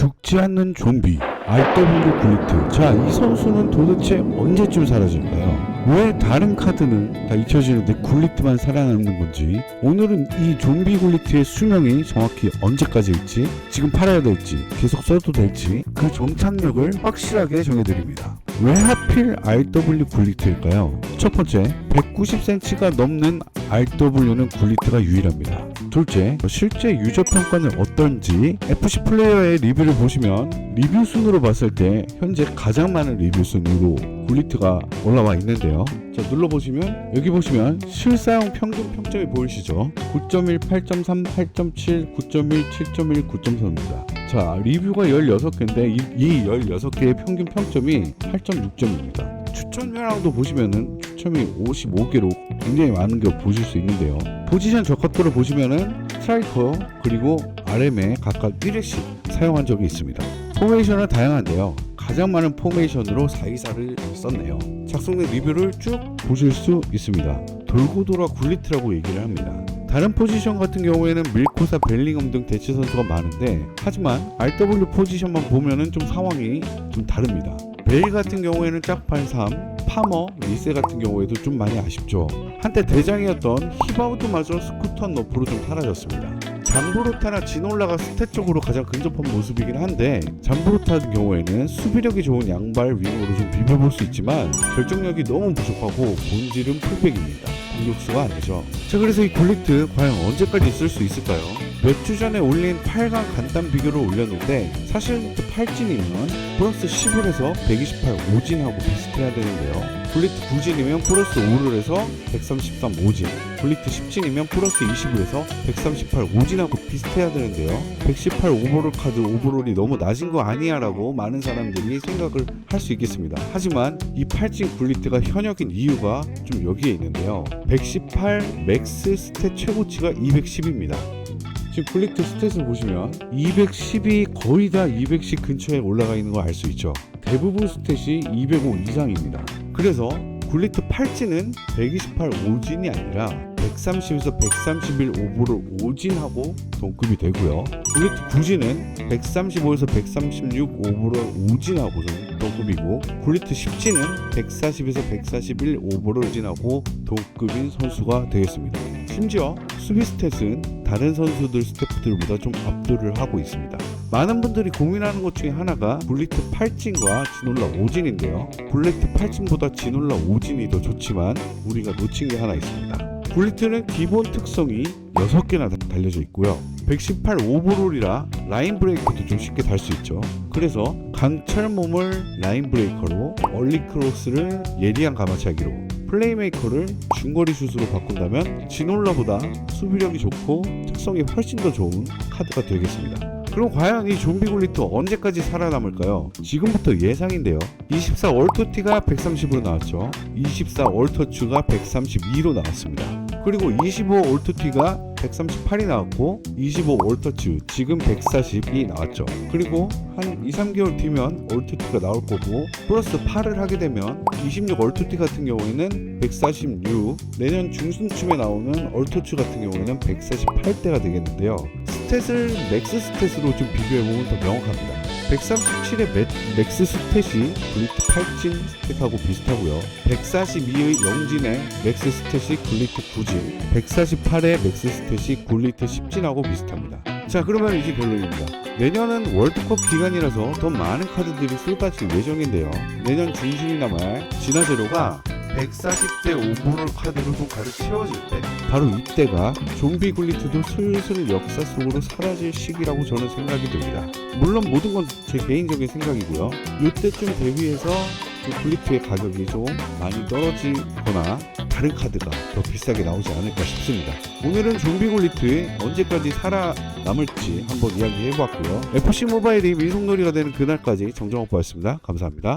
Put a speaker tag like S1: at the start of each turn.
S1: 죽지 않는 좀비 RW 굴리트 자 이 선수는 도대체 언제쯤 사라질까요? 왜 다른 카드는 다 잊혀지는데 굴리트만 살아남는 건지 오늘은 이 좀비 굴리트의 수명이 정확히 언제까지일지 지금 팔아야 될지 계속 써도 될지 그 정착력을 확실하게 정해드립니다 왜 하필 RW 굴리트일까요? 첫 번째 190cm가 넘는 RW는 굴리트가 유일합니다 둘째, 실제 유저 평가는 어떤지 FC 플레이어의 리뷰를 보시면 리뷰 순으로 봤을 때 현재 가장 많은 리뷰 순으로 굴리트가 올라와 있는데요. 자, 눌러보시면 여기 보시면 실사용 평균 평점이 보이시죠? 9.1, 8.3, 8.7, 9.1, 7.1, 9.3입니다. 자, 리뷰가 16개인데 이, 이 16개의 평균 평점이 8.6점입니다. 추천 현황도 보시면은 추첨이 55개로 굉장히 많은 게 보실 수 있는데요. 포지션 적합도를 보시면은 스트라이커 그리고 RM에 각각 1회씩 사용한 적이 있습니다. 포메이션은 다양한데요. 가장 많은 포메이션으로 424를 썼네요. 작성된 리뷰를 쭉 보실 수 있습니다. 돌고 돌아 굴리트라고 얘기를 합니다. 다른 포지션 같은 경우에는 밀코사, 벨링엄 등 대체 선수가 많은데 하지만 RW 포지션만 보면은 좀 상황이 좀 다릅니다. 베일 같은 경우에는 짝팔 3, 파머, 리세 같은 경우에도 좀 많이 아쉽죠. 한때 대장이었던 히바우드마저 스쿠터 너프로 좀 사라졌습니다. 잠브로타나 지놀라가 스탯 쪽으로 가장 근접한 모습이긴 한데 잠브로타 같은 경우에는 수비력이 좋은 양발 윙으로 좀 비벼볼 수 있지만 결정력이 너무 부족하고 본질은 풀백입니다. 공격수가 아니죠. 자 그래서 이 굴리트 과연 언제까지 쓸 수 있을까요? 몇 주 전에 올린 8강 간단 비교를 올렸는데 사실 그 8진이면 플러스 10을 해서 128 5진하고 비슷해야 되는데요. 굴리트 9진이면 플러스 5를 해서 133 5진 굴리트 10진이면 플러스 20을 해서 138 5진하고 비슷해야 되는데요. 118 오버롤 카드 오버롤이 너무 낮은 거 아니야 라고 많은 사람들이 생각을 할 수 있겠습니다. 하지만 이 8진 굴리트가 현역인 이유가 좀 여기에 있는데요. 118 맥스 스탯 최고치가 210입니다. 지금 굴리트 스탯을 보시면 210이 거의 다 210 근처에 올라가 있는 거 알 수 있죠. 대부분 스탯이 205 이상입니다. 그래서 굴리트 8진은 128 5진이 아니라 130에서 131 오버를 5진하고 동급이 되고요. 굴리트 9진은 135에서 136 오버를 5진하고 동급이고 굴리트 10진은 140에서 141 오버를 5진하고 동급인 선수가 되겠습니다. 심지어 수비 스탯은 다른 선수들 스태프들보다 좀 압도를 하고 있습니다. 많은 분들이 고민하는 것 중에 하나가 굴리트 8진과 지놀라 5진인데요. 굴리트 8진보다 지놀라 5진이 더 좋지만 우리가 놓친 게 하나 있습니다. 굴리트는 기본 특성이 6개나 달려져 있고요. 118 오버롤이라 라인 브레이커도 좀 쉽게 달 수 있죠. 그래서 강철 몸을 라인 브레이커로 얼리 크로스를 예리한 가마차기로 플레이메이커를 중거리 슛으로 바꾼다면 지놀라보다 수비력이 좋고 특성이 훨씬 더 좋은 카드가 되겠습니다. 그럼 과연 이 좀비 굴리트 언제까지 살아남을까요? 지금부터 예상인데요. 24 얼터티가 130으로 나왔죠. 24 얼터추가 132로 나왔습니다. 그리고 25 올터티가 138이 나왔고 25 올터츠 지금 140이 나왔죠. 그리고 한 2, 3개월 뒤면 올터티가 나올 거고 플러스 8을 하게 되면 26 올터티 같은 경우에는 146 내년 중순쯤에 나오는 올터츠 같은 경우에는 148대가 되겠는데요. 스탯을 맥스 스탯으로 좀 비교해보면 더 명확합니다. 137의 맥스 스탯이 굴리트 8진 스탯하고 비슷하고요. 142의 영진의 맥스 스탯이 굴리트 9진, 148의 맥스 스탯이 굴리트 10진하고 비슷합니다. 자 그러면 이제 결론입니다. 내년은 월드컵 기간이라서 더 많은 카드들이 쏟아질 예정인데요. 내년 중순이나 말 진화제로가 140대 오버롤 카드로 좀 가득 채워질 때 바로 이때가 좀비 굴리트도 슬슬 역사 속으로 사라질 시기라고 저는 생각이 됩니다. 물론 모든 건 제 개인적인 생각이고요. 이때쯤 대비해서 그 굴리트의 가격이 좀 많이 떨어지거나 다른 카드가 더 비싸게 나오지 않을까 싶습니다. 오늘은 좀비 굴리트 언제까지 살아남을지 한번 이야기해봤고요. FC 모바일이 민속놀이가 되는 그날까지 정정옥보였습니다. 감사합니다.